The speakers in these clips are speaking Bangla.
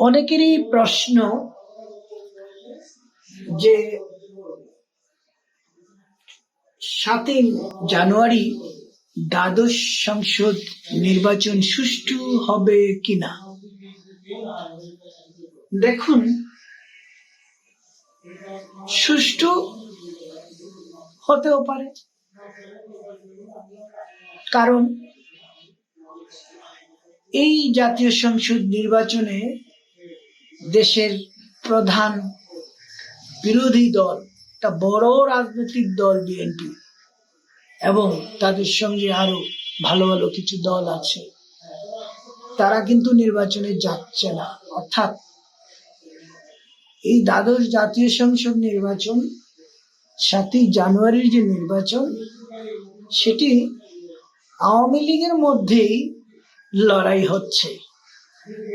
অনেকেরই প্রশ্ন যে সাতই জানুয়ারি দ্বাদশ সংসদ নির্বাচন সুষ্ঠু হবে কিনা? দেখুন, সুষ্ঠু হতেও পারে। কারণ এই জাতীয় সংসদ নির্বাচনে দেশের প্রধান বিরোধী দল, একটা বড় রাজনৈতিক দল বিএনপি, এবং তাদের সঙ্গে আরও ভালো ভালো কিছু দল আছে। তারা কিন্তু নির্বাচনে যাচ্ছে না। অর্থাৎ এই দ্বাদশ জাতীয় সংসদ নির্বাচন, সাতই জানুয়ারির যে নির্বাচন, সেটি আওয়ামী লীগের মধ্যেই লড়াই হচ্ছে।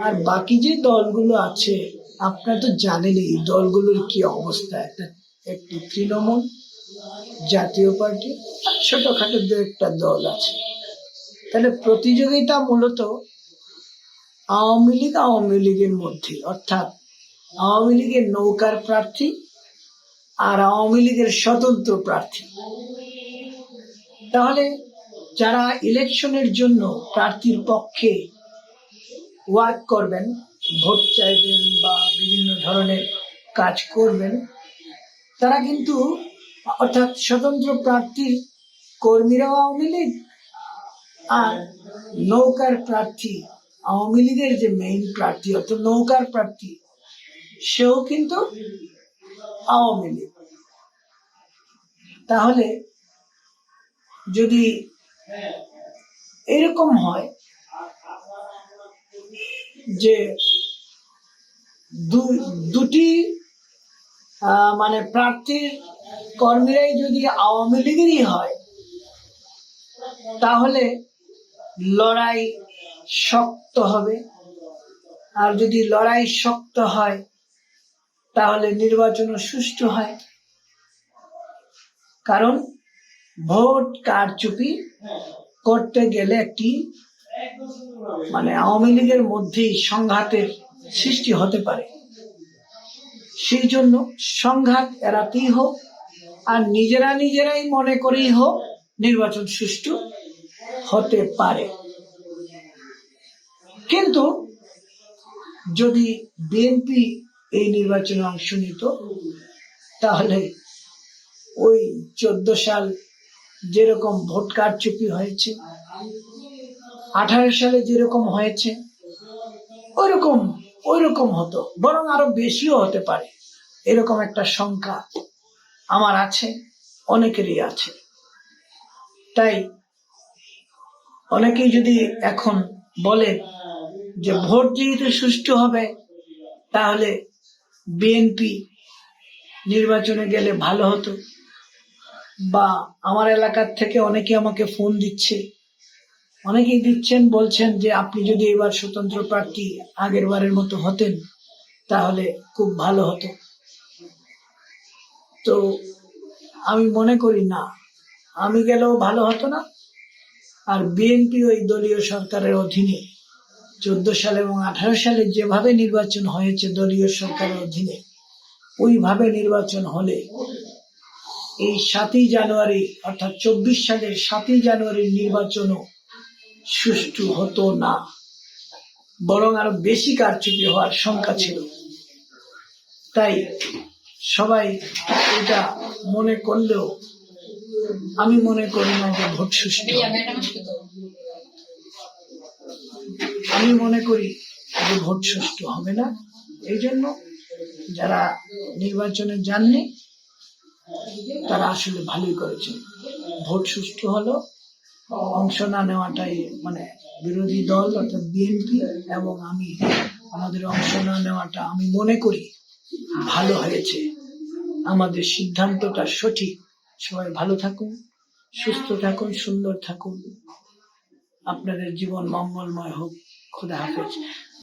আর বাকি যে দলগুলো আছে, আপনারা তো জানেন এই দলগুলোর কি অবস্থা। একটা, একটি তৃণমূল জাতীয় পার্টি আর ছোটখাটো দু একটা দল আছে। তাহলে প্রতিযোগিতা মূলত আওয়ামী লীগ, আওয়ামী লীগের মধ্যে। অর্থাৎ আওয়ামী লীগের নৌকার প্রার্থী আর আওয়ামী লীগের স্বতন্ত্র প্রার্থী। তাহলে যারা ইলেকশনের জন্য প্রার্থীর পক্ষে ওয়ার্ক করবেন ভোট চাইবেন বা বিভিন্ন ধরনের কাজ করবেন, তারা কিন্তু অর্থাৎ স্বতন্ত্র প্রার্থী কর্মীরাও আওয়ামী লীগ আর নৌকার প্রার্থী, আওয়ামী লীগের যে মেইন প্রার্থী অর্থাৎ নৌকার প্রার্থী, সেও কিন্তু আওয়ামী লীগ। তাহলে যদি এরকম হয় যে দুটি মানে প্রার্থীর কর্মীরাই যদি আওয়ামী লীগেরই হয়, তাহলে লড়াই শক্ত হবে। আর যদি লড়াই শক্ত হয়, তাহলে নির্বাচনও সুষ্ঠু হয়। কারণ ভোট কারচুপি করতে গেলে একটি মানে আওয়ামী লীগের মধ্যেই সংঘাতের সৃষ্টি হতে পারে। সেই জন্য সংঘাত এড়াতেই হোক, আর নিজেরা নিজেরাই মনে করেই হোক নির্বাচন সুষ্ঠু হতে পারে। কিন্তু যদি বিএনপি এই নির্বাচনে অংশ নিত, তাহলে ওই চোদ্দ সাল যেরকম ভোট কারচুপি হয়েছে আঠারো সালে যেরকম হয়েছে ওইরকম ওইরকম হতো, বরং আরও বেশিও হতে পারে। এরকম একটা সংখ্যা আমার আছে, অনেকেরই আছে। তাই অনেকেই যদি এখন বলে যে ভোট যেহেতু সুষ্ঠু হবে, তাহলে বিএনপি নির্বাচনে গেলে ভালো হতো। বা আমার এলাকার থেকে অনেকে আমাকে ফোন দিচ্ছে অনেকেই দিচ্ছেন, বলছেন যে আপনি যদি এবার স্বতন্ত্র প্রার্থী আগের বারের মতো হতেন, তাহলে খুব ভালো হতো। তো আমি মনে করি না। আমি গেলেও ভালো হতো না। আর বিএনপি ওই দলীয় সরকারের অধীনে, চোদ্দ সালে এবং আঠারো সালে যেভাবে নির্বাচন হয়েছে দলীয় সরকারের অধীনে, ওইভাবে নির্বাচন হলে এই সাতই জানুয়ারি অর্থাৎ চব্বিশ সালের সাতই জানুয়ারির নির্বাচনও সুষ্ঠু হতো না। বরং আরও বেশি কারচুপি হওয়ার শঙ্কা ছিল। তাই সবাই এটা মনে করলেও আমি মনে করি না যে ভোট সুষ্ঠু। আমি মনে করি যে ভোট সুষ্ঠু হবে না। এই জন্য যারা নির্বাচনে যাননি, তারা আসলে ভালোই করেছেন। ভোট সুষ্ঠু হলো অংশ না নেওয়াটাই মানে বিরোধী দল অর্থাৎ বিএনপি এবং আমি, আমাদের অংশ না নেওয়াটা আমি মনে করি ভালো হয়েছে। আমাদের সিদ্ধান্তটা সঠিক। সবাই ভালো থাকুন, সুস্থ থাকুন, সুন্দর থাকুন। আপনাদের জীবন মঙ্গলময় হোক। খোদা হাফেজ।